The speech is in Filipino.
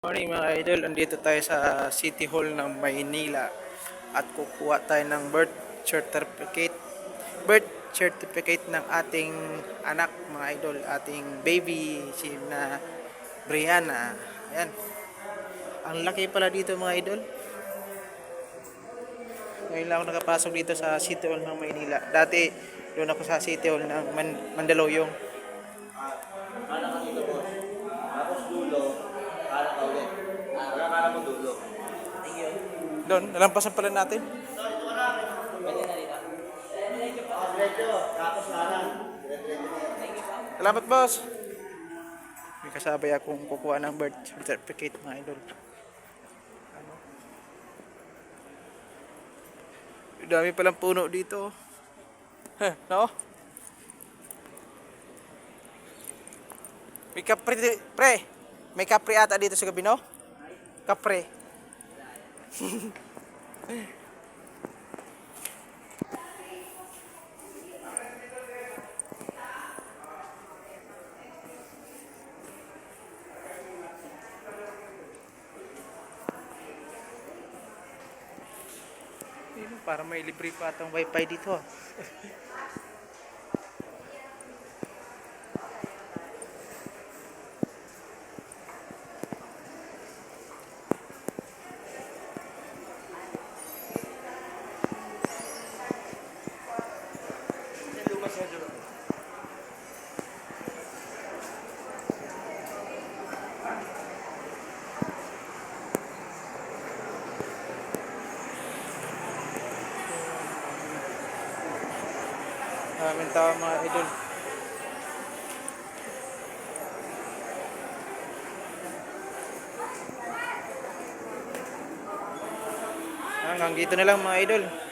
Morning mga idol, andito tayo sa City Hall ng Maynila at kukuha tayo ng birth certificate birth certificate ng ating anak mga idol, ating baby si na Brianna. Ayan. Ang laki pala dito mga idol. Ngayon lang ako nakapasok dito sa City Hall ng Maynila. Dati doon ako sa City Hall ng Man- Mandaluyong. Doon, nalampasan pala natin. Salamat, boss. May kasabay akong kukuha ng birth certificate, mga idol. Ano? Dami palang puno dito. Heh, no? May kapre, pre. May kapre ata dito sa gabi, no? Kapre. Para may libre pa atong wifi dito. Maraming tao mga idol. Hanggang dito na lang mga idol.